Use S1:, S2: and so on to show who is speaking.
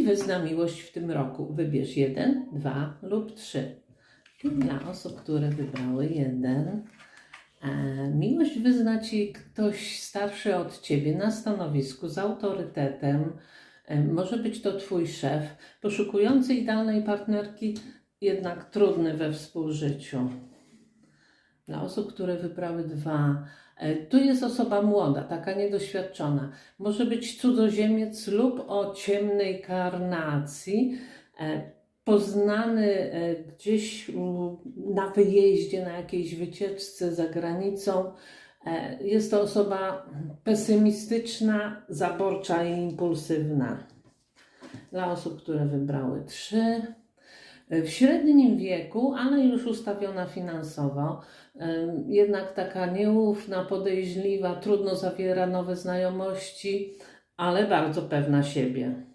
S1: ci wyzna miłość w tym roku? Wybierz jeden, dwa lub trzy. Dla osób, które wybrały jeden, e, miłość wyzna ci ktoś starszy od ciebie na stanowisku z autorytetem. E, może być to twój szef, poszukujący idealnej partnerki, jednak trudny we współżyciu. Dla osób, które wybrały dwa, e, tu jest osoba młoda, taka niedoświadczona. Może być cudzoziemiec lub o ciemnej karnacji, e, poznany e, gdzieś na wyjeździe, na jakiejś wycieczce za granicą. Jest to osoba pesymistyczna, zaborcza i impulsywna. Dla osób, które wybrały trzy, w średnim wieku, ale już ustawiona finansowo, jednak taka nieufna, podejrzliwa, trudno zawiera nowe znajomości, ale bardzo pewna siebie.